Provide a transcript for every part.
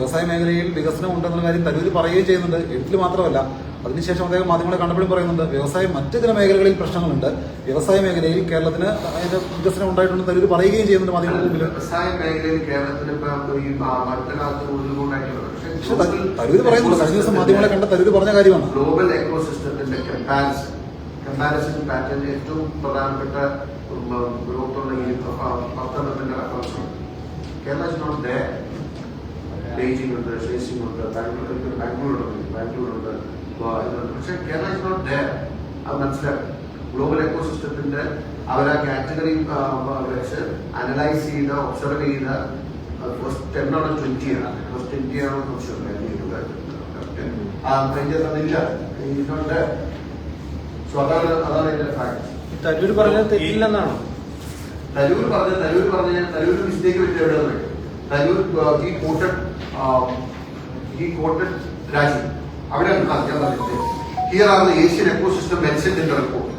വ്യവസായ മേഖലയിൽ വികസനം ഉണ്ടെന്നുള്ള കാര്യം തരൂര് പറയുകയും ചെയ്യുന്നുണ്ട് എഴുത്തിൽ മാത്രമല്ല അതിനുശേഷം അദ്ദേഹം മാധ്യമങ്ങളെ കണ്ടപ്പോഴും പറയുന്നുണ്ട് വ്യവസായം മറ്റ് ചില മേഖലകളിൽ പ്രശ്നങ്ങളുണ്ട് വ്യവസായ മേഖലയിൽ കേരളത്തിന് അതിന്റെ വികസനം ഉണ്ടായിട്ടുണ്ടെന്ന് തരൂര് പറയുകയും ചെയ്യുന്നുണ്ട് മാധ്യമങ്ങളുടെ മുമ്പിൽ വ്യവസായ മേഖലയിൽ കേരളത്തിന് പക്ഷെ പറയുന്നുണ്ട് കഴിഞ്ഞ ദിവസം മാധ്യമങ്ങളെ കണ്ട തരൂര് പറഞ്ഞ കാര്യമാണ് ഗ്ലോബൽ എക്കോസിസ്റ്റത്തിന്റെ കമ്പാരിസൺ കമ്പാരിസൺ പാറ്റേൺ ഏറ്റവും പ്രധാനപ്പെട്ട ഗ്രോത്തുള്ള ഈ പ- പത്തെണ്ണത്തിന്റെ reference Kerala is not there Beijing ഉണ്ട് ഷേസിംഗ് ഉണ്ട് ബാംഗ്ലൂർ ഉണ്ട് ഗോവ ഇതുണ്ട്. പക്ഷെ കേരള ഇസ് നോട്ട് ഡെയർ അത് മനസ്സിലാക്കും ഗ്ലോബൽ എക്കോസിസ്റ്റത്തിന്റെ അവർ ആ കാറ്റഗറി വെച്ച് അനലൈസ് ചെയ്ത് ഒബ്സർവ് ചെയ്ത ഫസ്റ്റ് ടെൻ ആണ്. ട്വന്റി ആണ് ഫസ്റ്റ് ട്വന്റി ആണോ അതിന്റെ അതില്ല. ഇതിനോട്ട് സോ അതാണ് അതാണ് എന്റെ ഫാക്ട് തരൂർ പറഞ്ഞത് തെറ്റില്ലെന്നാണോ? തരൂർ പറഞ്ഞ തരൂർ പറഞ്ഞ തരൂർ മിസ്റ്റേക്ക് പറ്റി എവിടെ നിന്ന് തരൂർ ഈ കോട്ടഡ് ഈ കോട്ടഡ് രാജി അവിടെ ഞാൻ പറഞ്ഞത് here are the Asian ecosystem mentioned in the report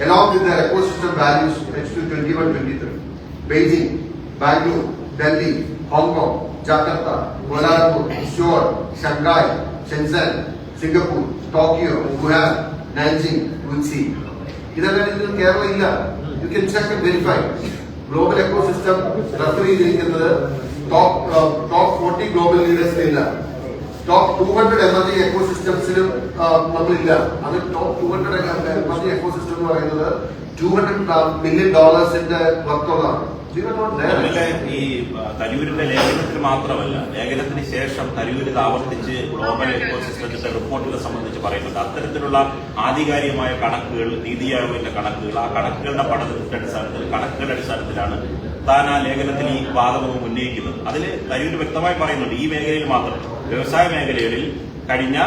along with the ecosystem values H2 21 23 Beijing, Bangalore, Delhi, Hong Kong, Jakarta, Kuala Lumpur, Seoul, Shanghai, Shenzhen, Singapore, Tokyo, Wuhan, Nanjing, Wuxi. ഇതെല്ലാം ഇതിൽ കേരളം ഇല്ല you can check and verify global eco system refer ചെയ്തിരിക്കുന്നത് top top forty global ലീഡേഴ്സിലില്ല top two hundred energy eco സിസ്റ്റംസിലും നമ്മളില്ല. അത് top two hundred energy eco system എന്ന് പറയുന്നത് two hundred million ഡോളേഴ്സിന്റെ വർത്തുള്ളതാണ് ഈ തരൂരിന്റെ ലേഖനത്തിൽ മാത്രമല്ല ലേഖനത്തിന് ശേഷം ഇത് ആവർത്തിച്ച് ഗ്ലോബൽ എക്കോസിസ്റ്റത്തിന്റെ റിപ്പോർട്ടുകളെ സംബന്ധിച്ച് പറയുന്നുണ്ട്. അത്തരത്തിലുള്ള ആധികാരികമായ കണക്കുകൾ നീതി ആയോഗിന്റെ കണക്കുകൾ ആ കണക്കുകളുടെ പഠനത്തിന്റെ അടിസ്ഥാനത്തിൽ കണക്കുകളുടെ അടിസ്ഥാനത്തിലാണ് താൻ ആ ലേഖനത്തിൽ ഈ വാദവും ഉന്നയിക്കുന്നത്. അതിൽ തരൂര് വ്യക്തമായി പറയുന്നുണ്ട് ഈ മേഖലയിൽ മാത്രം വ്യവസായ മേഖലകളിൽ കഴിഞ്ഞ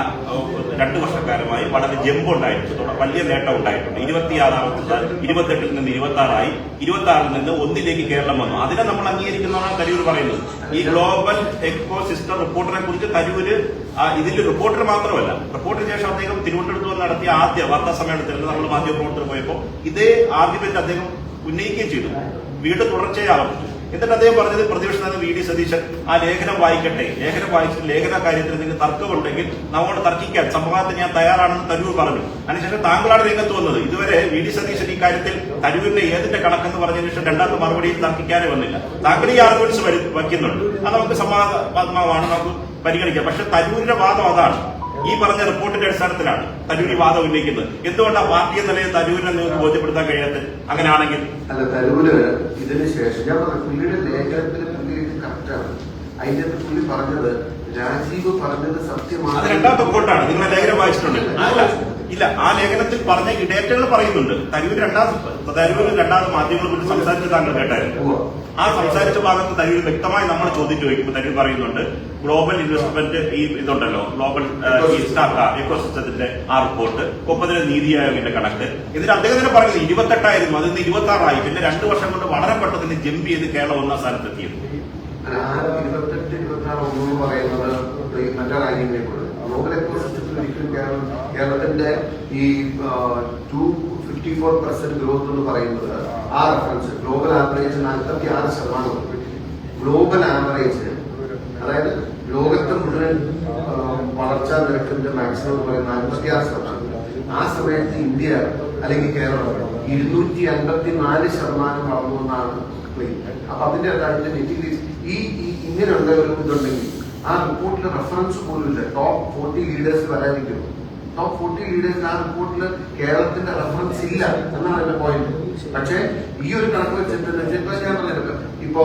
രണ്ട് വർഷക്കാലമായി വളരെ ജമ്പ് ഉണ്ടായിട്ടുണ്ട് വലിയ നേട്ടം ഉണ്ടായിട്ടുണ്ട് ഇരുപത്തിയാറാമത്തെ ഇരുപത്തെട്ടിൽ നിന്ന് ഇരുപത്തി ആറായി ഇരുപത്തി ആറിൽ നിന്ന് ഒന്നിലേക്ക് കേരളം വന്നു. അതിനെ നമ്മൾ അംഗീകരിക്കുന്നതാണ് തരൂർ പറയുന്നത്. ഈ ഗ്ലോബൽ എക്കോ സിസ്റ്റം റിപ്പോർട്ടിനെ കുറിച്ച് തരൂര് ഇതിൽ റിപ്പോർട്ടർ മാത്രമല്ല. റിപ്പോർട്ടിന് ശേഷം അദ്ദേഹം തിരുവനന്തപുരത്ത് വന്ന് നടത്തിയ ആദ്യ വാർത്താ സമ്മേളനത്തിൽ നമ്മൾ മാധ്യമപ്രവർത്തകർ പോയപ്പോൾ ഇതേ ആർഗ്യുമെന്റ് അദ്ദേഹം ഉന്നയിക്കുകയും ചെയ്തു. വീട് തുടർച്ചയായി ആവർത്തിച്ചു. എന്നിട്ട് അദ്ദേഹം പറഞ്ഞത് പ്രതിപക്ഷ നേതാവ് വി ഡി സതീശൻ ആ ലേഖനം വായിക്കട്ടെ. ലേഖനം വായിച്ചിട്ട് ലേഖന കാര്യത്തിൽ നിങ്ങൾക്ക് തർക്കമുണ്ടെങ്കിൽ നമ്മളോട് തർക്കിക്കാൻ സംഭവത്തിന് ഞാൻ തയ്യാറാണെന്ന് തരൂർ പറഞ്ഞു. അതിനുശേഷം താങ്കളാണ് രംഗത്ത് വന്നത്. ഇതുവരെ വി ഡി സതീശൻ ഇക്കാര്യത്തിൽ തരൂരിന്റെ ഏതിന്റെ കണക്കെന്ന് പറഞ്ഞതിന് ശേഷം രണ്ടാമത്തെ മറുപടിയിൽ തർക്കിക്കാനേ വന്നില്ല. താങ്കൾ ഈ ആർഗ്യുമെന്റ്സ് വയ്ക്കുന്നുണ്ട്. അത് നമുക്ക് സമാധാനമാണ് നമുക്ക് പരിഗണിക്കാം. പക്ഷെ തരൂരിന്റെ വാദം അതാണ്. ഈ പറഞ്ഞ റിപ്പോർട്ടിന്റെ അടിസ്ഥാനത്തിലാണ് തരൂർ ഈ വാദം ഉന്നയിക്കുന്നത്. എന്തുകൊണ്ടാണ് പാർട്ടി എന്ന നിലയിൽ തരൂരിനെ നിങ്ങൾക്ക് ബോധ്യപ്പെടുത്താൻ കഴിയാത്തത്? അങ്ങനെയാണെങ്കിൽ അല്ല തരൂര് ഇതിന് ശേഷം ഞാൻ പറഞ്ഞു പുള്ളിയുടെ ലേഖനത്തിൽ കറക്റ്റാണ് അതിന്റെ പുള്ളി പറഞ്ഞത് രാജീവ് പറഞ്ഞത് സത്യമാണ്. അത് രണ്ടാമത്തെ റിപ്പോർട്ടാണ് നിങ്ങളെ ലേഖനം വായിച്ചിട്ടുണ്ട്? ഇല്ല ആ ലേഖനത്തിൽ പറഞ്ഞ ഡേറ്റകൾ പറയുന്നുണ്ട്. തരൂർ രണ്ടാം തരൂർ രണ്ടാമത് മാധ്യമങ്ങളെ കുറിച്ച് സംസാരിച്ച് താങ്കൾ കേട്ടായിരുന്നു. ആ സംസാരിച്ച ഭാഗത്ത് തരൂർ വ്യക്തമായി നമ്മൾ ചോദിച്ചു ചോദിക്കുമ്പോൾ തരൂർ പറയുന്നുണ്ട് ഗ്ലോബൽ ഇൻവെസ്റ്റ്മെന്റ് ഈ ഇതുണ്ടല്ലോ ഗ്ലോബൽ എക്കോസിസ്റ്റത്തിന്റെ ആ റിപ്പോർട്ട് ഒപ്പത്തിന് നീതി ആയോഗിന്റെ കണക്ക്. ഇതിന് അദ്ദേഹം തന്നെ പറയുന്നത് ഇരുപത്തെട്ടായിരുന്നു അതിൽ നിന്ന് ഇരുപത്തി ആറായി പിന്നെ രണ്ടു വർഷം കൊണ്ട് വളരെ പെട്ടെന്ന് ജംപ് ചെയ്ത് കേരളം ഒന്നാം സ്ഥാനത്തെത്തിയത്. ഇരുപത്തെട്ട് ഇരുപത്തി ആറ് പറയുന്നത്? മറ്റേ കാര്യങ്ങളെ ഗ്ലോബൽ എക്കോസിസ്റ്റത്തിൽ കേരളത്തിന്റെ ഈ two fifty four percent growth എന്ന് പറയുന്നത് ആ റെഫറൻസ് ഗ്ലോബൽ ആവറേജ് നാൽപ്പത്തി ആറ് ശതമാനം ഗ്ലോബൽ ആവറേജ് അതായത് ലോകത്തെ മുഴുവൻ വളർച്ചാ നിരക്കിന്റെ മാക്സിമം എന്ന് പറയുന്നത് നാൽപ്പത്തി ആറ് ശതമാനം ആ സമയത്ത് ഇന്ത്യ അല്ലെങ്കിൽ കേരളം ഇരുന്നൂറ്റി അൻപത്തി നാല് ശതമാനം വളർന്നു എന്നാണ്. അപ്പൊ അതിന്റെ ഈ ഈ ഇങ്ങനെയുള്ള ഒരു ഇതുണ്ടെങ്കിൽ ആ റിപ്പോർട്ടിൽ റെഫറൻസ് പോലും ഇല്ല. ടോപ്പ് ഫോർട്ടി ലീഡേഴ്സ് വരാതിരിക്കും ടോപ്പ് ഫോർട്ടി ലീഡേഴ്സിന് ആ റിപ്പോർട്ടിൽ കേരളത്തിന്റെ റെഫറൻസ് ഇല്ല എന്നാണ് എന്റെ പോയിന്റ് പക്ഷേ ഈ ഒരു കണക്ക് വെച്ചിട്ട് ഇപ്പൊ ഞാൻ പറഞ്ഞത് ഇപ്പോ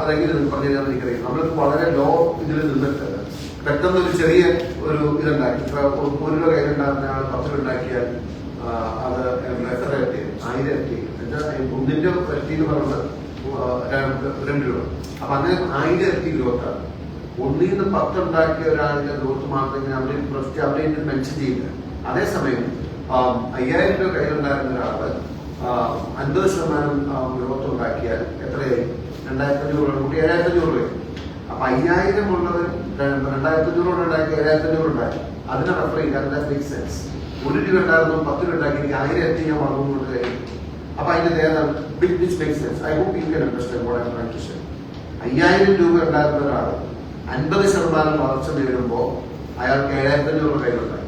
അതെങ്ങനെ പറഞ്ഞു തരാൻ എനിക്കറിയാം. നമ്മൾക്ക് വളരെ ലോ ഇതിൽ നിന്നിട്ട് പെട്ടെന്ന് ഒരു ചെറിയ ഒരു ഇതുണ്ടാക്കി. ഇപ്പൊ ഒരു- രൂപ കയ്യിലുണ്ടാകുന്ന ആൾ പത്ത് രൂപ ഉണ്ടാക്കിയാൽ അത് എത്ര ഇരട്ടി ആയിരം ഇരട്ടി എന്താ ഒന്നിന്റെ ഇരട്ടി എന്ന് പറഞ്ഞത് രണ്ട് രൂപ. അപ്പൊ അങ്ങനെ ആയിരം ഇരട്ടി ഗ്രോത്താണ് ഒന്നിൽ നിന്ന് പത്ത് ഉണ്ടാക്കിയ ഒരാളുടെ ഗ്രോത്ത് മാത്രമേ അവിടെ പ്രസ്റ്റ് അവിടെ മെൻഷൻ ചെയ്യില്ല അതേസമയം അയ്യായിരം രൂപ കയ്യിലുണ്ടായിരുന്ന ഒരാൾ അൻപത് ശതമാനം ഗ്രോത്ത് ഉണ്ടാക്കിയാൽ എത്രയായി? രണ്ടായിരത്തി അഞ്ഞൂറ് കൂട്ടി ഏഴായിരത്തി അഞ്ഞൂറ് രൂപ അപ്പൊ അയ്യായിരം ഉള്ളത് രണ്ടായിരത്തി അഞ്ഞൂറ് ഉണ്ടാക്കി ഏഴായിരത്തി അഞ്ഞൂറ് ഉണ്ടാക്കി അതിനെ റെഫർ അതിന്റെ മേക്ക് സെൻസ് ഒരു രൂപ ഉണ്ടായിരുന്നു പത്ത് രൂപ ഉണ്ടാക്കി. എനിക്ക് ആയിരം എത്തി ഞാൻ വളർന്നുകൊണ്ട് കഴിഞ്ഞു അപ്പൊ അതിന്റെ big which make sense I hope you can understand അയ്യായിരം രൂപ ഉണ്ടായിരുന്ന ഒരാൾ അൻപത് ശതമാനം വളർച്ച നേടുമ്പോൾ അയാൾക്ക് ഏഴായിരത്തി അഞ്ഞൂറ് കയ്യിലുണ്ടായി.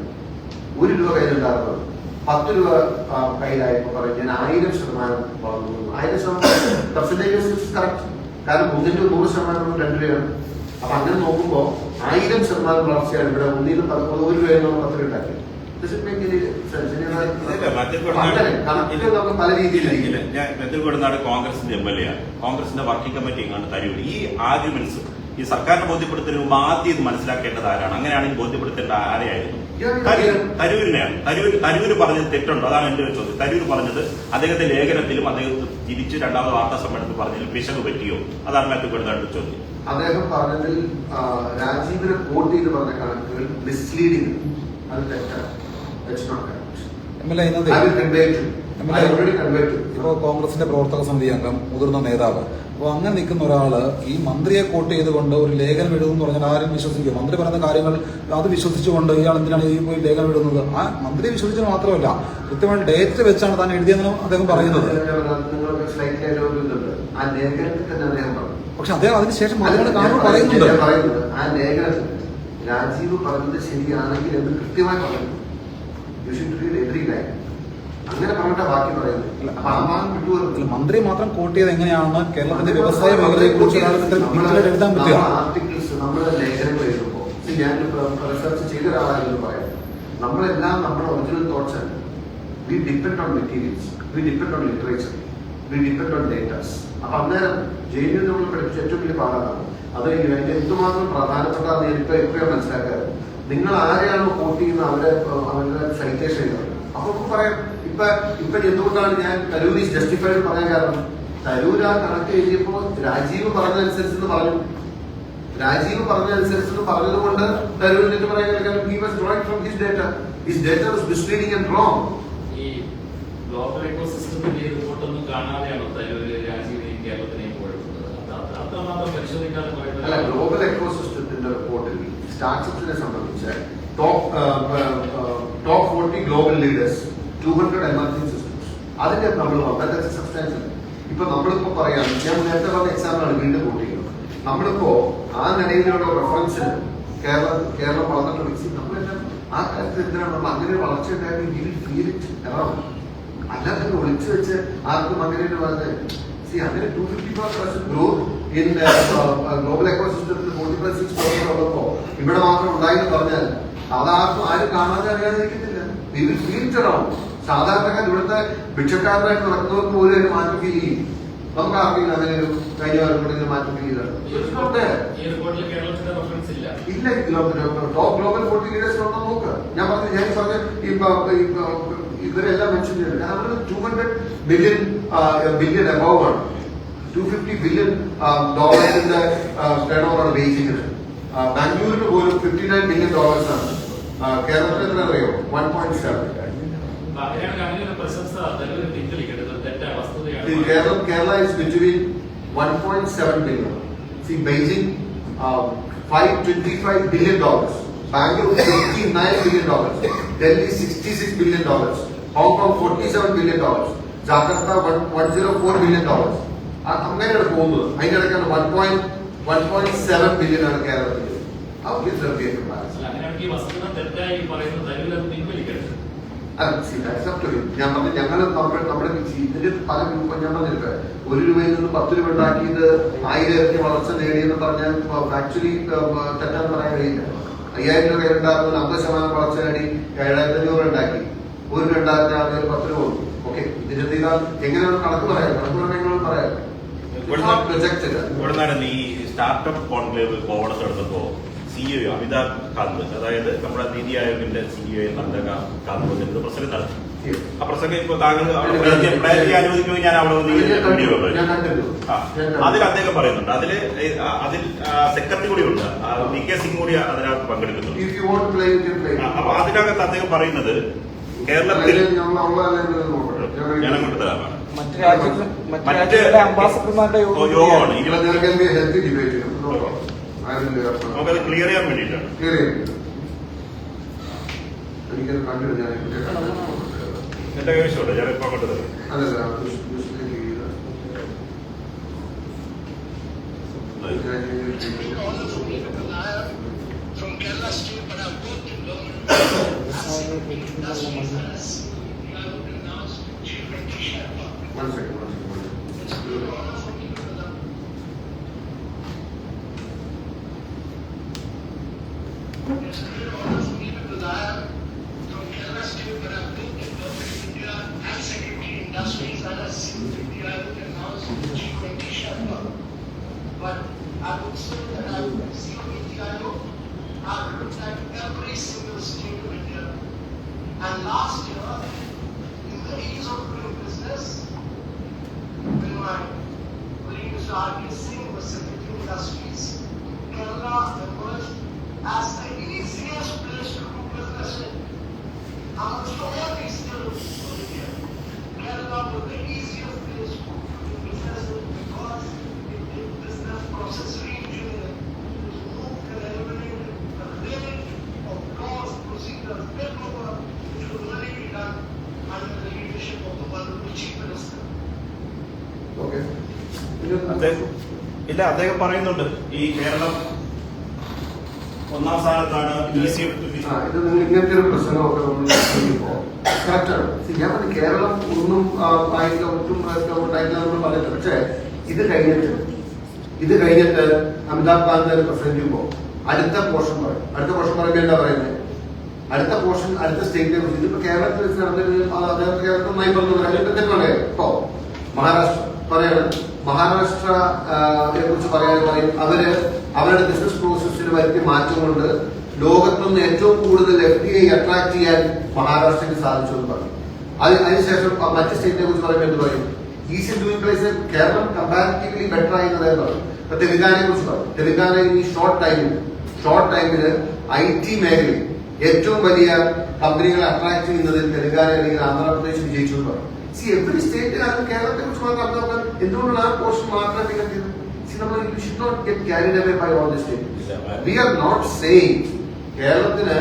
ഒരു രൂപ കയ്യിലുണ്ടാകുന്നത് പത്ത് രൂപ കയ്യിലായപ്പോൾ പറയും ഞാൻ ആയിരം ശതമാനം വളർന്നു ആയിരം ശതമാനം പെർസെന്റേജ് കറക്റ്റ് കാരണം ഒന്നിന്റെ നൂറ് ശതമാനം രണ്ട് രൂപയാണ്. അപ്പൊ അങ്ങനെ നോക്കുമ്പോൾ ആയിരം ശതമാനം വളർച്ചയാണ് ഇവിടെ ഒന്നിലും പത്ത് ഒരു രൂപ എന്നുള്ള പത്ത് രൂപ ഉണ്ടാക്കി കോൺഗ്രസിന്റെ എം എൽ എ ആണ്. കോൺഗ്രസിന്റെ വർക്കിംഗ് കമ്മിറ്റി എങ്ങാണ്ട് തരൂർ ഈ ആർഗ്യുമെന്റ്സ് ഈ സർക്കാരിനെ ബോധ്യപ്പെടുത്തുന്നതിന് മുമ്പ് ആദ്യം ഇത് മനസ്സിലാക്കേണ്ടത് ആരാണ്? അങ്ങനെയാണെങ്കിൽ ബോധ്യപ്പെടുത്തേണ്ട ആരെയായിരുന്നു? തരൂർ തരൂരിനെയാണ്. തരൂർ തരൂര് പറഞ്ഞത് തെറ്റുണ്ടോ? അതാണ് എന്റെ ഒരു ചോദ്യം. തരൂർ പറഞ്ഞത് അദ്ദേഹത്തെ ലേഖനത്തിലും അദ്ദേഹം തിരിച്ച് രണ്ടാമത് വാർത്താ സമ്മേളനത്തിൽ പറഞ്ഞതിൽ പിശക് പറ്റിയോ? അതാണ് കൊടുനാട് ചോദ്യം. അദ്ദേഹം പറഞ്ഞതിൽ രാജീവിനെ കോട്ട് ചെയ്ത് പറഞ്ഞ കണക്കുകൾ മിസ്ലീഡിംഗ് അത് തെറ്റാണ്. ഇപ്പോ കോൺഗ്രസിന്റെ പ്രവർത്തക സമിതി അംഗം മുതിർന്ന നേതാവ് അപ്പോൾ അങ്ങനെ നിൽക്കുന്ന ഒരാൾ ഈ മന്ത്രിയെ കോട്ട് ചെയ്തുകൊണ്ട് ഒരു ലേഖനം എഴുതുമെന്ന് പറഞ്ഞാൽ ആരും വിശ്വസിക്കും. മന്ത്രി പറയുന്ന കാര്യങ്ങൾ അത് വിശ്വസിച്ചുകൊണ്ട് ഇയാൾ എന്തിനാണ് ഈ പോയി ലേഖനം എഴുതുന്നത്? ആ മന്ത്രിയെ വിശ്വസിച്ചത് മാത്രമല്ല കൃത്യമായിട്ട് ഡേറ്റ് വെച്ചാണ് താൻ എഴുതിയെന്ന് അദ്ദേഹം പറയുന്നത്. പക്ഷെ അദ്ദേഹം അതിനുശേഷം മലയാള കാണുമ്പോൾ പറയുന്നുണ്ട്. രാജീവ് പറഞ്ഞത് ശരിയാണെങ്കിൽ എന്ന് കൃത്യമായി പറയുന്നു. യു ഷുഡ് അങ്ങനെ പറഞ്ഞിട്ടാ ബാക്കി പറയുന്നത്. മന്ത്രി മാത്രം കോട്ട് ചെയ്ത് എങ്ങനെയാണ് കേരളത്തിന്റെ വ്യവസായ മേഖലയെ കുറിച്ച് എഴുതാൻ പറ്റുക. ആർട്ടിക്കിൾസ് നമ്മുടെ ലേഖനങ്ങൾ എഴുതുമ്പോൾ ഞാൻ റിസർച്ച് ചെയ്ത ഒരാളായിരുന്നു പറയാം. നമ്മളെല്ലാം നമ്മുടെ ഒറിജിനൽ തോട്ട്സ് ആണ്. We depend on materials we depend on literature we depend on datas അപ്പൊ അന്നേരം ജയിലിൽ നമ്മൾ പഠിപ്പിച്ച ഏറ്റവും വലിയ പാഠമാണ് അത് അതിന്റെ എന്തുമാത്രം പ്രധാനപ്പെട്ടതാണെന്ന് എനിക്ക് എപ്പോഴും മനസ്സിലാക്കാറ്? നിങ്ങൾ ആരെയാണോ കോട്ട് ചെയ്യുന്നത് അവരെ അവരുടെ സൈറ്റേഷൻ എഴുതുന്നത്? അപ്പൊ നമുക്ക് പറയാം ഇപ്പൊ ഇപ്പൊ എന്തുകൊണ്ടാണ് ഞാൻ തരൂർ ഈസ് ജസ്റ്റിഫൈഡ് പറയാൻ കാരണം? തരൂർ ആ കണക്ക് എഴുതിയപ്പോ രാജീവ് പറഞ്ഞതനുസരിച്ച് പറഞ്ഞു. രാജീവ് പറഞ്ഞതനുസരിച്ച് പറഞ്ഞതുകൊണ്ട് തരൂരിന് പറയാൻ കാരണം he was drawing from his data his data was misleading and wrong ഈ ഗ്ലോബൽ എക്കോസിസ്റ്റത്തിന്റെ റിപ്പോർട്ടൊന്നും കാണാതെയാണോ തരൂര് രാജീവിനെയും കേരളത്തിനെയും അല്ല ഗ്ലോബൽ എക്കോസിസ്റ്റത്തിന്റെ റിപ്പോർട്ടിൽ സ്റ്റാർട്ടപ്സിനെ സംബന്ധിച്ച് top top forty global leaders two hundred emerging systems അതിന്റെ നമ്മൾ വളരെ സബ്സ്റ്റാൻഷ്യൽ ഇപ്പൊ നമ്മളിപ്പോ പറയാം ഞാൻ നേരത്തെ പറഞ്ഞ എക്സാമ്പിളാണ് വീണ്ടും കൂട്ടിയത് നമ്മളിപ്പോ ആ നിലയിലുള്ള റെഫറൻസിന് കേരളം കേരളം വളർന്നിട്ട് വികസി നമ്മളെല്ലാം ആ കാര്യത്തിൽ എന്തിനാണ് നമ്മൾ അങ്ങനെ വളർച്ച ഉണ്ടായെങ്കിൽ ഫീൽ ഇറ്റ് അല്ലാതെ ഒളിച്ചു വെച്ച് ആർക്കും അങ്ങനെ പറഞ്ഞത് See, അങ്ങനെ two fifty four percent growth in global ഉള്ളപ്പോ ഇവിടെ മാത്രം ഉണ്ടായെന്ന് പറഞ്ഞാൽ അതാർക്കും ആരും കാണാതെ അറിയാതിരിക്കുന്നില്ല around. സാധാരണക്കാർ ഇവിടുത്തെ ഭിക്ഷക്കാരനായിട്ട് നടക്കുന്നവർക്ക് പോലും അതിന് മാറ്റം ഫീൽ ചെയ്യും നമുക്ക് ആർക്കെങ്കിലും അങ്ങനെ ഒരു കഴിഞ്ഞ കാലം മാറ്റം ഫീൽ റെഫറൻസ് ഇല്ല. ടോപ്പ് ഗ്ലോബൽ ഫോർട്ടി ലീഡേഴ്സ് നോക്ക്. ഞാൻ പറഞ്ഞു ഞാൻ പറഞ്ഞ ഇവരെല്ലാം മെൻഷൻ ചെയ്തിട്ടുണ്ട് കാരണം two hundred billion billion above ആണ്. ടു ഫിഫ്റ്റി ബില്യൺ ഡോളേഴ്സിന്റെ ടേൺ ഓവർ ആണ് ബേസിക്കിന് ബാംഗ്ലൂരിന് പോലും ഫിഫ്റ്റി നയൻ ബില്യൺ ഡോളേഴ്സ് ആണ് കേരളത്തിൽ എത്ര അറിയോ വൺ പോയിന്റ് സെവൻ ഒരു പ്രശംസ തരൂര് പിൻവലിക്കരുത് തെറ്റാ വസ്തുതയാണ്. Keralam Kerala is between one point seven billion see Beijing five twenty five billion dollars Bangalore fifty nine billion dollars Delhi sixty six billion dollars one zero four billion അങ്ങനെയാണ് പോകുന്നത്. അതിന്റെ ഇടയ്ക്കാണ് one point one point seven billion ആണ് കേരളത്തിൽ can ഞാൻ പറഞ്ഞു ഞങ്ങൾ നമ്മുടെ നമ്മുടെ ഇതിന്റെ പല ഗ്രൂപ്പ് ഞാൻ പറഞ്ഞിട്ട് ഒരു രൂപയിൽ നിന്ന് പത്ത് രൂപ ഉണ്ടാക്കിയത് ആയിരം ഇരട്ടി വളർച്ച നേടിയെന്ന് പറഞ്ഞാൽ ആക്ച്വലി തെറ്റാന്ന് പറയാൻ കഴിയില്ല. അയ്യായിരം രൂപ ഉണ്ടാകുന്ന അമ്പത് ശതമാനം വളർച്ച നേടി ഏഴായിരത്തി അഞ്ഞൂറ് ഉണ്ടാക്കി. ഒരു ഉണ്ടാക്കി ആദ്യം പത്ത് രൂപ കൊടുക്കും ഓക്കെ ഇതിന്റെ എങ്ങനെയാണ് കണക്ക് പറയാം? കണക്ക് പറഞ്ഞാൽ ഞങ്ങൾ പറയാം. സ്റ്റാർട്ടപ്പ് കോൺക്ലേവ് കോവളത്ത് സിഇഒ അമിതാഭ് കാന്ത് അതായത് നമ്മുടെ നീതി ആയോഗിന്റെ സിഇഒ നന്ദക കാന്ത് വന്നിട്ട് പ്രസംഗം നടത്തി. ആ പ്രസംഗം ഇപ്പൊ താങ്കൾ അനുവദിക്കുമെങ്കിൽ ഞാൻ അവിടെ വീഡിയോ. അതിൽ അദ്ദേഹം പറയുന്നുണ്ട്. അതിൽ അതിൽ സെക്രട്ടറി കൂടി ഉണ്ട്. വി കെ സിംഗ് കൂടി അതിനകത്ത് പങ്കെടുക്കുന്നുണ്ട്. If you won't play you play ആ, അപ്പൊ അതിനകത്ത് അദ്ദേഹം പറയുന്നത് കേരളത്തിൽ ഞാൻ അങ്ങോട്ട് തരാമാണ് മറ്റ് രാജ്യങ്ങളിലെ അംബാസഡർമാരുടെ ഡിബേറ്റ് യോഗമാണ് നമുക്കത് ക്ലിയർ ചെയ്യാൻ വേണ്ടിയിട്ടാണ്. ക്ലിയർ ചെയ്യാൻ എനിക്കത് കണ്ടിട്ട് ഞാൻ എന്റെ കൈവശമുണ്ട് ഞാൻ ഇപ്പൊ അങ്ങോട്ട് തരാം. അതല്ല One second. But I would say that I would see ETIO, I looked at every single state of India. And last year, in the ease of doing business, when my colleague Mr. R.K. Singh was Secretary of Industries, Kerala emerged as the easiest place to do business in. Amongst all these India, Kerala was the easiest അദ്ദേഹം ഇല്ല അദ്ദേഹം പറയുന്നുണ്ട്. ഈ കേരളം ഒന്നാം സ്ഥാനത്താണ് ഇങ്ങനത്തെ ഒരു പ്രശ്നമൊക്കെ കറക്റ്റാണ് ഞാൻ പറഞ്ഞു കേരളം ഒന്നും ആയില്ല ഒട്ടും ഉണ്ടായില്ല നമ്മൾ പക്ഷേ ഇത് കഴിഞ്ഞിട്ട് ഇത് കഴിഞ്ഞിട്ട് അമിതാഭ് കാന്ത് പ്രസന്റ് ചെയ്യുമ്പോൾ അടുത്ത പോർഷൻ പറയും. അടുത്ത പോർഷൻ പറയുമ്പോൾ എന്താ പറയുന്നത്? അടുത്ത പോർഷൻ അടുത്ത സ്റ്റേറ്റിനെ കുറിച്ച്. ഇതിപ്പോ കേരളത്തിൽ വെച്ച് നടന്നിട്ട് കേരളത്തിൽ നന്നായി പറഞ്ഞു അതിന്റെ തെറ്റാണ് ഇപ്പോ മഹാരാഷ്ട്ര പറയാണ്. മഹാരാഷ്ട്ര കുറിച്ച് പറയാൻ പറയും അവർ അവരുടെ ബിസിനസ് പ്രോസസ്സിൽ വരുത്തിയ മാറ്റം കൊണ്ട് ലോകത്തുനിന്ന് ഏറ്റവും കൂടുതൽ എഫ് ഡി ഐ അട്രാക്ട് ചെയ്യാൻ മഹാരാഷ്ട്രയ്ക്ക് സാധിച്ചു എന്ന് പറയും അത് അതിനുശേഷം മറ്റ് സ്റ്റേറ്റിനെ കുറിച്ച് പറയുമ്പോൾ എന്ത് പറയും? Ease doing place Keralam comparatively better ആയി എന്നതായി പറയും ഇപ്പൊ തെലുങ്കാനയെ കുറിച്ച് പറയും തെലുങ്കാന ഈ ഷോർട്ട് ടൈമിൽ ഷോർട്ട് ടൈമിൽ ഐ ടി മേഖലയിൽ ഏറ്റവും വലിയ കമ്പനികളെ അട്രാക്ട് ചെയ്യുന്നതിൽ തെലുങ്കാന അല്ലെങ്കിൽ ആന്ധ്രാപ്രദേശ് വിജയിച്ചു എന്ന് പറയും സി എവറി സ്റ്റേറ്റ് അത് കേരളത്തെ കുറിച്ച് മാത്രം നോക്കാൻ എന്തുകൊണ്ടാണ് ആ പോർഷൻ മാത്രം നികത്തിയത് സി നമ്മൾ should not get carried away by all the state we are not saying കേരളത്തിന്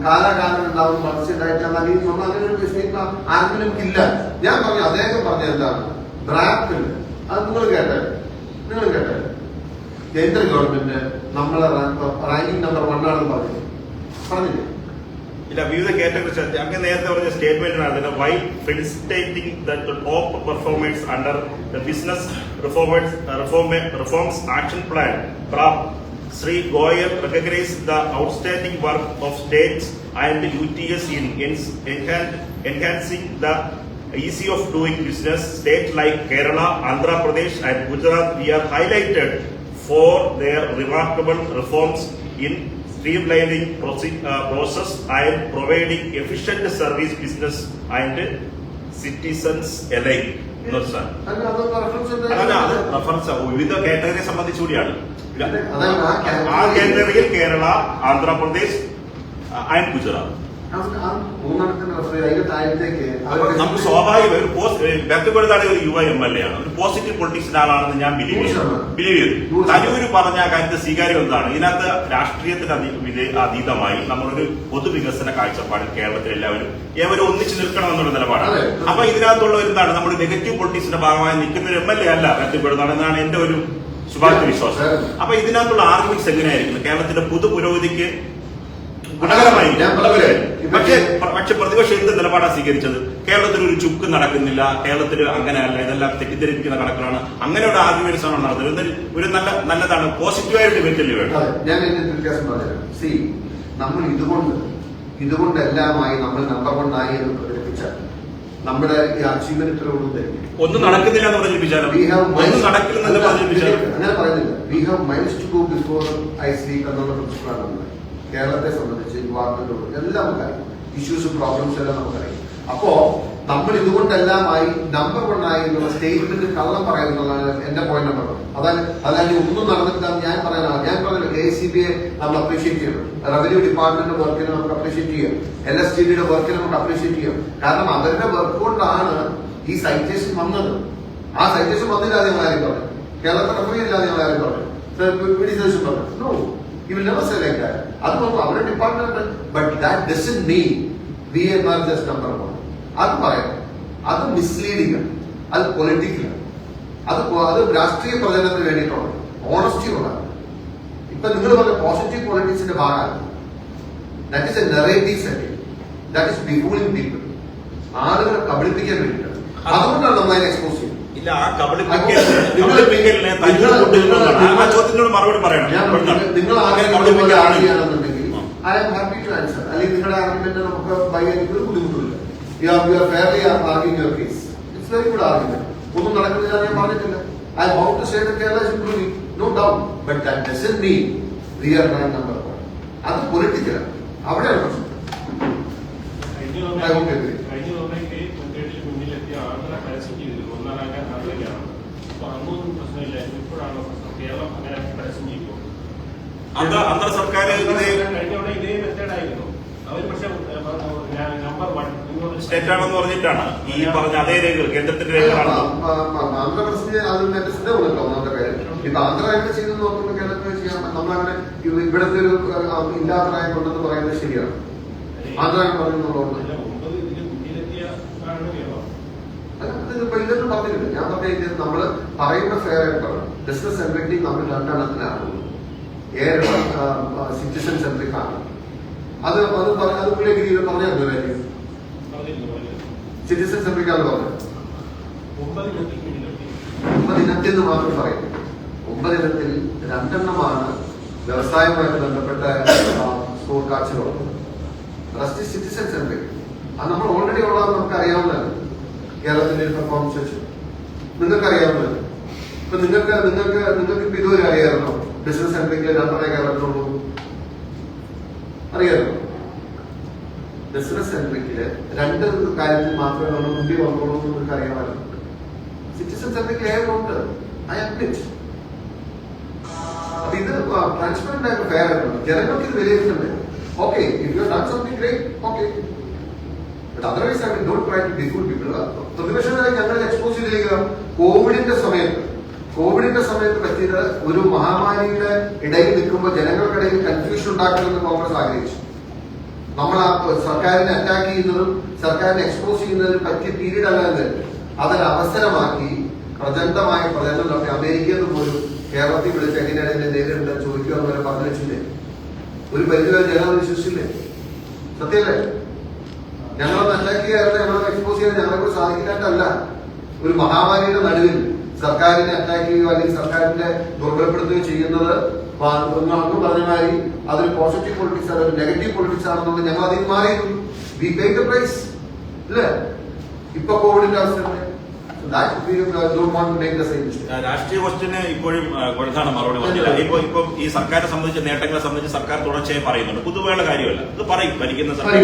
കാലാകാലം ഉണ്ടാവും മത്സ്യണ്ടായിട്ടാണ് അല്ലെങ്കിൽ നമ്മൾ അങ്ങനെ ഒരു സ്റ്റേറ്റ് ആർക്കും ഇല്ല ഞാൻ പറഞ്ഞു അദ്ദേഹം പറഞ്ഞത് എന്താണ് ബ്രാക്കിൽ അത് നിങ്ങൾ കേട്ടത് നിങ്ങൾ കേട്ടത് കേന്ദ്ര ഗവൺമെന്റ് നമ്മളെ റാങ്കിങ് നമ്പർ വൺ ആണെന്ന് പറഞ്ഞു പറഞ്ഞില്ലേ ഇല്ല വിവിധ കാറ്റഗറീസ് അങ്ങ് നേരത്തെ പറഞ്ഞ സ്റ്റേറ്റ്മെന്റിനാണ് why felicitating the top performance under the business reformers reforms action plan പ്രാപ് Shri Goyal recognise the outstanding work of states and U T S in enhancing the ease of doing business. States like Kerala, Andhra Pradesh and Gujarat we are highlighted for their remarkable reforms in process and providing efficient service business and citizens alike. അല്ല അത് reference വിവിധ കാറ്റഗറിയെ സംബന്ധിച്ചു കൂടിയാണ്. ആ കാറ്റഗറിയിൽ Kerala Andhra Pradesh and Gujarat. നമുക്ക് സ്വാഭാവിക ഒരു വ്യക്തിപ്പെടുത്താണ് ഒരു യുവ എം എൽ എ ആണ്. ഒരു പോസിറ്റീവ് പൊളിറ്റിക്സിന്റെ ആളാണെന്ന് ഞാൻ ബിലീവ് ചെയ്തു ബിലീവ് ചെയ്തു തരൂര് പറഞ്ഞ കാര്യത്തെ സ്വീകാര്യം എന്താണ്? ഇതിനകത്ത് രാഷ്ട്രീയത്തിന് അതീതമായി നമ്മളൊരു പൊതുവികസന കാഴ്ചപ്പാടിൽ കേരളത്തിൽ എല്ലാവരും ഏവരും ഒന്നിച്ചു നിൽക്കണം എന്നുള്ള നിലപാടാണ്. അപ്പൊ ഇതിനകത്തുള്ള എന്താണ് നമ്മൾ നെഗറ്റീവ് പൊളിറ്റിക്സിന്റെ ഭാഗമായി നിൽക്കുന്ന ഒരു എം എൽ എ അല്ല ബന്ധപ്പെടുന്നതാണ് എന്നാണ് എന്റെ ഒരു ശുഭാപ്തി വിശ്വാസം. അപ്പൊ ഇതിനകത്തുള്ള ആർഗ്യുമെന്റ്സ് എങ്ങനെയായിരിക്കും കേരളത്തിന്റെ പൊതു പുരോഗതിക്ക് ഗുണകരമായി. ഞാൻ ഗുണകരമായി. പക്ഷേ പക്ഷെ പ്രതിപക്ഷം എന്ത് നിലപാടാണ് സ്വീകരിച്ചത്? കേരളത്തിൽ ഒരു ചുക്ക് നടക്കുന്നില്ല കേരളത്തിൽ അങ്ങനെയല്ല ഇതെല്ലാം തെറ്റിദ്ധരിപ്പിക്കുന്ന കണക്കുകളാണ്. അങ്ങനെയുള്ള ആർഗ്യുമെന്റ്സ് ആണ് എന്നാൽ ഒരു നല്ല നല്ലതാണ് പോസിറ്റീവായിട്ട് ഡിബേറ്റ് വേണം ഞാൻ വ്യത്യാസം പറഞ്ഞുതരാം. സി നമ്മൾ ഇതുകൊണ്ട് ഇതുകൊണ്ടെല്ലാമായി നമ്മൾ നമ്പർ വൺ ആയി എന്ന് പ്രകടിപ്പിച്ചാൽ നമ്മുടെ ഈ അച്ചീവ്മെന്റ് ഒന്നും നടക്കുന്നില്ല എന്ന് പറഞ്ഞിരിപ്പിച്ചാലും? അങ്ങനെ പറയുന്നില്ല. We have miles to go before I speak എന്നുള്ള പ്രിൻസിപ്പാണ് നമ്മൾ കേരളത്തെ സംബന്ധിച്ച് ഡിപ്പാർട്ട്മെന്റോട് എല്ലാം നമുക്കറിയാം. ഇഷ്യൂസ് പ്രോബ്ലംസ് എല്ലാം നമുക്കറിയാം. അപ്പോ നമ്മൾ ഇതുകൊണ്ടെല്ലാമായി നമ്പർ വൺ ആയി എന്നുള്ള സ്റ്റേറ്റ്മെന്റ് കള്ളം പറയുന്നതാണ് എന്റെ പോയിന്റ് നമ്പർ അതായത് അതായത് ഒന്നും നടന്നിട്ടില്ല ഞാൻ പറയാനാണ്. ഞാൻ പറഞ്ഞു കെ സി ബി എ നമ്മൾ അപ്രീഷിയേറ്റ് ചെയ്യണം. റവന്യൂ ഡിപ്പാർട്ട്മെന്റ് വർക്കിനെ നമുക്ക് അപ്രീഷിയേറ്റ് ചെയ്യാം. എൽ എസ് ടി ഡിയുടെ വർക്കിനെ നമുക്ക് അപ്രീഷിയേറ്റ് ചെയ്യാം. കാരണം അവരുടെ വർക്ക് കൊണ്ടാണ് ഈ സൈറ്റേഷൻ വന്നത്. ആ സൈറ്റേഷൻ വന്നില്ലാതെ ഞങ്ങൾ ആരും പറഞ്ഞു കേരളത്തിൽ റഫറി ഇല്ലാതെ ഞങ്ങൾ ആരും പറഞ്ഞു. പറഞ്ഞു no will never say like that. അത് department. അവരുടെ department but that doesn't mean we am are just number one അത് പറയാം. അത് മിസ്ലീഡിംഗ് ആണ്. അത് പൊളിറ്റിക്കലാണ് അത് അത് രാഷ്ട്രീയ പ്രചരണത്തിന് വേണ്ടിയിട്ടുള്ളത് ഓണസ്റ്റി ഉള്ളതാണ് ഇപ്പൊ നിങ്ങൾ പറഞ്ഞ പോസിറ്റീവ് പൊളിറ്റിക്സിന്റെ ഭാഗമാണ്. That is a narrative setting that is befooling people ആളുകളെ കബളിപ്പിക്കാൻ വേണ്ടിയിട്ടാണ്. അതുകൊണ്ടാണ് നമ്മൾ അതിനെ എക്സ്പോസ് ചെയ്യുന്നത്. ഇല്ല ആ കബളിപ്പിക്കലിന് കൊണ്ടുവരുന്നതാണ് ആ ചോദ്യത്തിനോട് മറുപടി പറയണം. നിങ്ങൾ അങ്ങനെ ആരെങ്കിലും കബളിപ്പിക്കലാണ് ആണെന്നുണ്ടെങ്കിൽ I am. Happy to answer അല്ലെങ്കിൽ നിങ്ങളുടെ ആർഗ്യുമെന്റ് നമുക്ക് ബൈ എനിക്ക് ഒരു ബുദ്ധിമുട്ടില്ല you are you are fairly arguing your case it's very good argument ഒന്നും നടക്കുന്നില്ല ഞാൻ പറഞ്ഞിട്ടില്ല. I hope to say Kerala is improving no doubt but that doesn't mean we are rank number one അത് പൊളിറ്റിക്കലാണ് അവിടെയാണ് പ്രശ്നം. Hope you agree. കഴിഞ്ഞ തവണയ്ക്ക് ക്രിക്കറ്റിൽ മുന്നിലെത്തിയ ആന്ധ്ര പരസ്യം ചെയ്തിരുന്നു ഒന്നാം റാങ്ക് ആന്ധ്രയ്ക്കാണ് അപ്പൊ അന്നൊന്നും പ്രശ്നമില്ലായിരുന്നു ഇപ്പോഴാണോ പ്രശ്നം കേരളം അങ്ങനെ പരസ്യം ചെയ്യുമോ അന്തർ അന്തർ സർക്കാർ ഇതേ കഴിഞ്ഞ തവണ ഇതേ മെത്തേഡ് ആയിരുന്നു അവർ പക്ഷെ നമ്പർ സർക്കാർ സ്റ്റേറ്റ് ആണെന്ന് പറഞ്ഞിട്ടാണ് ഈ പറഞ്ഞ അതേ രേഖകൾ കേന്ദ്രത്തിന്റെ രേഖകളാണ് അത് ഇപ്പൊ ആന്ധ്ര നോക്കുമ്പോൾ കേരളത്തിൽ നമ്മളങ്ങനെ ഇവിടുത്തെ ഒരു ഇല്ലാത്ത പറയുന്നത് ശരിയാണ്. ആന്ധ്ര പറയുന്നുള്ളതുകൊണ്ട് ഇപ്പൊ ഇതൊന്നും പറഞ്ഞില്ല ഞാൻ പറഞ്ഞത് നമ്മൾ പറയുന്ന ഫെയർ ആയിട്ടാണ് ബിസിനസ് സെൻട്രിക് നമ്മൾ രണ്ടെണ്ണത്തിലാണ് ഏറെ സിറ്റിസൺ സെൻട്രിക് ആണ് അത് അത് അത് പുള്ളിയൊക്കെ ഇത് പറഞ്ഞായിരുന്നു കാര്യം. സിറ്റിസൺ സെൻട്രിക് ആണ് പറഞ്ഞത് ഒമ്പത് ഇനത്തിൽ മുന്നിലെത്തി ഒമ്പത് ഇനത്തിൽ നിന്ന് മാത്രം പറയും. ഒമ്പതിനത്തിൽ രണ്ടെണ്ണമാണ് വ്യവസായവുമായിട്ട് ബന്ധപ്പെട്ട സ്കൂൾ കാഴ്ചകളുള്ളത് റെസ്റ്റ് സിറ്റിസൺ സെൻട്രിക് അത് നമ്മൾ ഓൾറെഡി ഉള്ളത് നമുക്ക് അറിയാവുന്നതാണ് കേരളത്തിന്റെ പെർഫോമൻസ് വെച്ച്. നിങ്ങൾക്ക് അറിയാവുന്നതാണ് ഇപ്പൊ നിങ്ങൾക്ക് നിങ്ങൾക്ക് നിങ്ങൾക്ക് ഇപ്പൊ ഇതുവരെ അറിയാമല്ലോ ബിസിനസ് സെൻട്രിക്കിൽ രണ്ടര കേരളത്തിലുള്ളൂ അറിയാമല്ലോ ബിസിനസ് സെൻട്രിക്കിൽ രണ്ട് കാര്യത്തിൽ മാത്രമേ നമ്മൾ മുമ്പിൽ വന്നോളൂ എന്ന് നിങ്ങൾക്ക് അറിയാമല്ലോ സിറ്റിസൺ സെൻട്രിക് ഏറുണ്ട് ഐ അഡ്മിറ്റ് അപ്പൊ ഇത് ട്രാൻസ്പെറന്റ് ആയിട്ട് ഫെയർ ആയിട്ടുണ്ട്. ജനങ്ങൾക്ക് ഇത് വിലയിരുത്തുന്നുണ്ട് okay if you done something great okay otherwise I don't try to defool people പ്രതിപക്ഷം ഞങ്ങൾ എക്സ്പോസ് ചെയ്തിരിക്കുക കോവിഡിന്റെ സമയത്ത്. കോവിഡിന്റെ സമയത്ത് പറ്റിയത് ഒരു മഹാമാരിയുടെ ഇടയിൽ നിൽക്കുമ്പോൾ ജനങ്ങൾക്കിടയിൽ കൺഫ്യൂഷൻ ഉണ്ടാക്കണമെന്ന് കോൺഗ്രസ് ആഗ്രഹിച്ചു. നമ്മൾ ആ സർക്കാരിനെ അറ്റാക്ക് ചെയ്യുന്നതും സർക്കാരിനെ എക്സ്പോസ് ചെയ്യുന്നതിനും പറ്റിയ പീരീഡ് അല്ല ഇത്. അതൊരു അവസരമാക്കി പ്രചണ്ഡമായ പ്രചരണം നടത്തി അമേരിക്കയിൽ നിന്ന് പോലും കേരളത്തിൽ വിളിച്ച് എങ്ങനെയാണ് ഇതിനെ നേരിടേണ്ടത് ചോദിക്കുക എന്ന് വരെ പറഞ്ഞു വെച്ചില്ലേ? ഒരു പരിധിവരെ ജനങ്ങൾ വിശ്വസിച്ചില്ലേ സത്യല്ലേ? ഞങ്ങളൊന്ന് അറ്റാക്ക് ചെയ്യാറുണ്ട് ഞങ്ങളൊന്ന് എക്സ്പോസ് ചെയ്യാൻ ഞങ്ങളെ കൂടെ സാധിക്കാത്തല്ല ഒരു മഹാമാരിയുടെ നടുവിൽ സർക്കാരിനെ അറ്റാക്ക് ചെയ്യുകയോ അല്ലെങ്കിൽ സർക്കാരിനെ ദുർബലപ്പെടുത്തുകയോ ചെയ്യുന്നത് അങ്ങ് പറഞ്ഞ മാതിരി അതൊരു പോസിറ്റീവ് പൊളിറ്റിക്സ് ആണ് നെഗറ്റീവ് പൊളിറ്റിക്സ് ആണെന്നുള്ളത് ഞങ്ങൾ അതിൽ മാറിയിരുന്നു. വി പേ ദ പ്രൈസ് ഇല്ലേ? ഇപ്പൊ കോവിഡിന്റെ അവസ്ഥ രാഷ്ട്രീയ ക്വസ്റ്റിന് ഇപ്പോഴും കൊഴുത്താണ് മറുപടി പറഞ്ഞത്. ഇപ്പൊ ഇപ്പം ഈ സർക്കാരിനെ സംബന്ധിച്ച നേട്ടങ്ങളെ സംബന്ധിച്ച് സർക്കാർ തുടർച്ചയായി പറയുന്നുണ്ട്. പുതുമയുള്ള കാര്യമല്ല. ഇത് പറയും. ഭരിക്കുന്ന സർക്കാർ.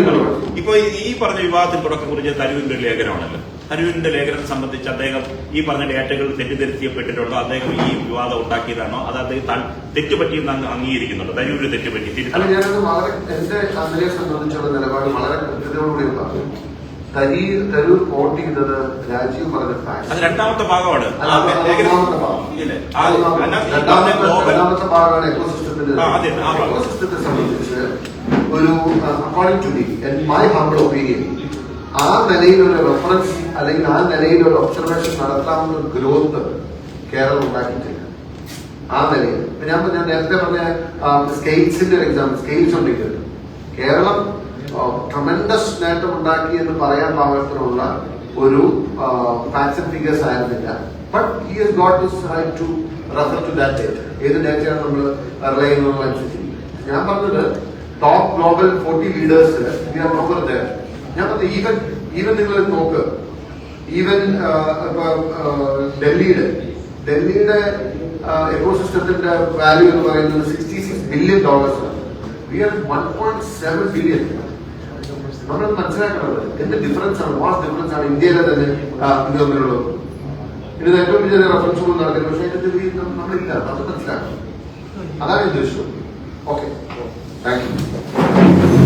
ഇപ്പൊ ഈ- പറഞ്ഞ വിവാദത്തിൽ തുടക്കം കുറിച്ച് തരുവിന്റെ ലേഖനമാണല്ലോ. തരൂരിന്റെ ലേഖനം സംബന്ധിച്ച് അദ്ദേഹം ഈ പറഞ്ഞ ഡേറ്റകൾ തെറ്റിദ്ധരിക്കപ്പെട്ടിട്ടുണ്ടോ? അദ്ദേഹം ഈ വിവാദം ഉണ്ടാക്കിയതാണോ? അത് അദ്ദേഹം തെറ്റുപറ്റിയെന്ന് അങ്ങ് തരൂര് തെറ്റുപറ്റി. അല്ല ഞാനത് വളരെ എന്റെ അതിനെ സംബന്ധിച്ചുള്ള നിലപാട് വളരെ കൃത്യതയോടുകൂടി പറഞ്ഞു തരൂർ തരൂർ കോട്ട് ചെയ്തത് രാജീവ് പറഞ്ഞ അത് ഫാക്ട് രണ്ടാമത്തെ ഭാഗമാണ്. അത് രണ്ടാമത്തെ ഭാഗമാണ് എക്കോസിസ്റ്റത്തിന്റെ. എക്കോസിസ്റ്റത്തെ സംബന്ധിച്ച് ഒരു according to me my humble opinion ആ നിലയിൽ ഒരു റെഫറൻസ് അല്ലെങ്കിൽ ആ നിലയിൽ ഒരു ഒബ്സർവേഷൻ നടത്താവുന്ന ഒരു ഗ്രോത്ത് കേരളം ഉണ്ടാക്കിയിട്ടില്ല. ആ നിലയിൽ. ഞാൻ ഞാൻ നേരത്തെ പറഞ്ഞ സ്കെയിൽസിന്റെ ഒരു എക്സാമ്പിൾ സ്കെയിൽസ് ഉണ്ടെങ്കിൽ കേരളം ട്രമെൻഡസ് നേട്ടം ഉണ്ടാക്കി എന്ന് പറയാൻ പാകത്തിനുള്ള ഒരു ആൻഡ് ഫിഗേഴ്സ് ആയിരുന്നില്ല. But he has got to refer to that ഏത് ഡേറ്റയാണ് നമ്മൾ റിലൈ ചെയ്യുന്നതനുസരിച്ച് ഞാൻ പറഞ്ഞത് top global forty leaders we are നോക്കർ ഞാൻ പറഞ്ഞു ഈവൻ ഈവൻ നിങ്ങൾ നോക്ക്. ഈവൻ ഡൽഹിയുടെ ഡൽഹിയുടെ എക്കോസിസ്റ്റത്തിന്റെ വാല്യൂ എന്ന് പറയുന്നത് sixty six billion dollars we are one point seven billion നമ്മൾ മനസ്സിലാക്കേണ്ടത് എന്ത് ഡിഫറൻസ് ആണ്? വാസ് ഡിഫറൻസ് ആണ് ഇന്ത്യയിലെ തന്നെ ഇത് തമ്മിലുള്ളത്? ഇത് ഏറ്റവും വലിയ റെഫറൻസ് ഒന്നും നടക്കില്ല. പക്ഷേ അതിന്റെ ഇത് നമ്മളില്ല. അത് മനസ്സിലാക്കണം. അതാണ് ഉദ്ദേശം. Okay thank you